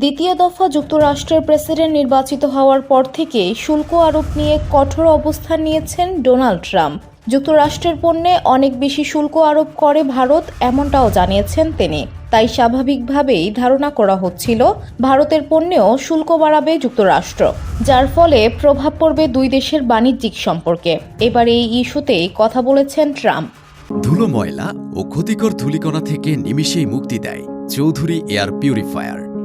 দ্বিতীয় দফা যুক্তরাষ্ট্রের প্রেসিডেন্ট নির্বাচিত হওয়ার পর থেকে শুল্ক আরোপ নিয়ে কঠোর অবস্থান নিয়েছেন ডোনাল্ড ট্রাম্প। যুক্তরাষ্ট্রের পণ্যে অনেক বেশি শুল্ক আরোপ করে ভারত, এমনটাও জানিয়েছেন তিনি। তাই স্বাভাবিকভাবেই ধারণা করা হচ্ছিল, ভারতের পণ্যেও শুল্ক বাড়াবে যুক্তরাষ্ট্র, যার ফলে প্রভাব পড়বে দুই দেশের বাণিজ্যিক সম্পর্কে। এবার এই ইস্যুতেই কথা বলেছেন ট্রাম্প। ধুলো ময়লা ও ক্ষতিকর ধূলিকণা থেকে নিমিষেই মুক্তি দেয় চৌধুরী এয়ার পিউরিফায়ার।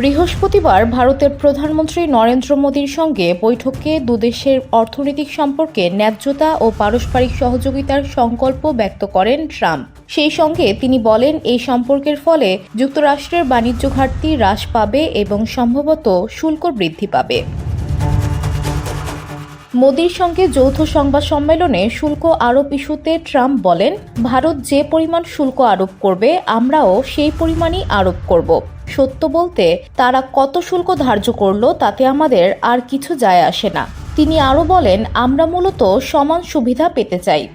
বৃহস্পতিবার ভারতের প্রধানমন্ত্রী নরেন্দ্র মোদীর সঙ্গে বৈঠকে দুদেশের অর্থনৈতিক সম্পর্কে ন্যায্যতা ও পারস্পরিক সহযোগিতার সংকল্প ব্যক্ত করেন ট্রাম্প। সেই সঙ্গে তিনি বলেন, এই সম্পর্কের ফলে যুক্তরাষ্ট্রের বাণিজ্য ঘাটতি হ্রাস পাবে এবং সম্ভবত শুল্ক বৃদ্ধি পাবে। মোদির সঙ্গে যৌথ সংবাদ সম্মেলনে শুল্ক আরোপ ইস্যুতে ট্রাম্প বলেন, ভারত যে পরিমাণ শুল্ক আরোপ করবে, আমরাও সেই পরিমাণই আরোপ করব। সত্য বলতে, তারা কত শুল্ক ধার্য করল তাতে আমাদের আর কিছু যায় আসে না। তিনি আরও বলেন, আমরা মূলত সমান সুবিধা পেতে চাই।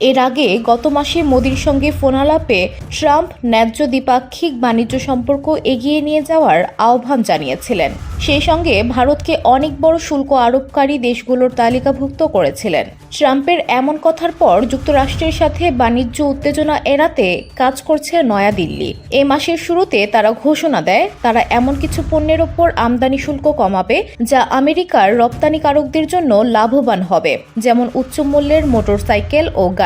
এর আগে গত মাসে মোদির সঙ্গে ফোনালাপে ট্রাম্প ন্যায্য দ্বিপাক্ষিক বাণিজ্য সম্পর্ক এগিয়ে নিয়ে যাওয়ার আহ্বান জানিয়েছিলেন। সেই সঙ্গে ভারতকে অনেক বড় শুল্ক আরোপকারী দেশগুলোর তালিকাভুক্ত করেছিলেন। ট্রাম্পের এমন কথার পর যুক্তরাষ্ট্রের সাথে বাণিজ্য উত্তেজনা এড়াতে কাজ করছে নয়াদিল্লি এ মাসের শুরুতে তারা ঘোষণা দেয়, তারা এমন কিছু পণ্যের ওপর আমদানি শুল্ক কমাবে যা আমেরিকার রপ্তানিকারকদের জন্য লাভবান হবে, যেমন উচ্চ মূল্যের মোটরসাইকেল ও গাড়ি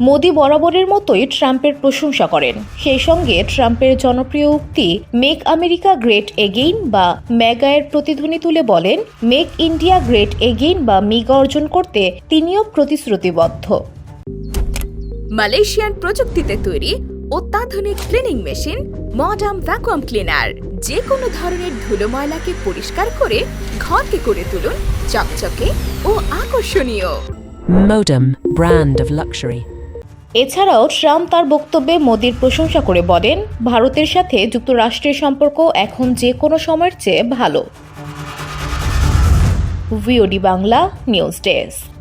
মোদি বরাবরের মতোই ট্রাম্পের প্রশংসা করেন। সেই সঙ্গে ট্রাম্পের জনপ্রিয় উক্তি, মেক আমেরিকা গ্রেট এগেইন বা ম্যাগায়ের প্রতিধ্বনি তুলে বলেন, মেক ইন্ডিয়া গ্রেট এগেইন বা মিগা অর্জন করতে তিনিও প্রতিশ্রুতিবদ্ধ। মালয়েশিয়ান প্রযুক্তিতে তৈরি অত্যাধুনিক cleaning machine, modern vacuum cleaner যে কোনো ধরনের ধুলো ময়লাকে পরিষ্কার করে ঘরকে করে তুলুন চকচকে ও আকর্ষণীয়। Modem, brand of luxury. এছাড়াও ট্রাম্প তার বক্তব্যে মোদির প্রশংসা করে বলেন ভারতের সাথে যুক্তরাষ্ট্রের সম্পর্ক এখন যে কোনো সময়ের চেয়ে ভালো ভিওডি বাংলা নিউজ ডেস্ক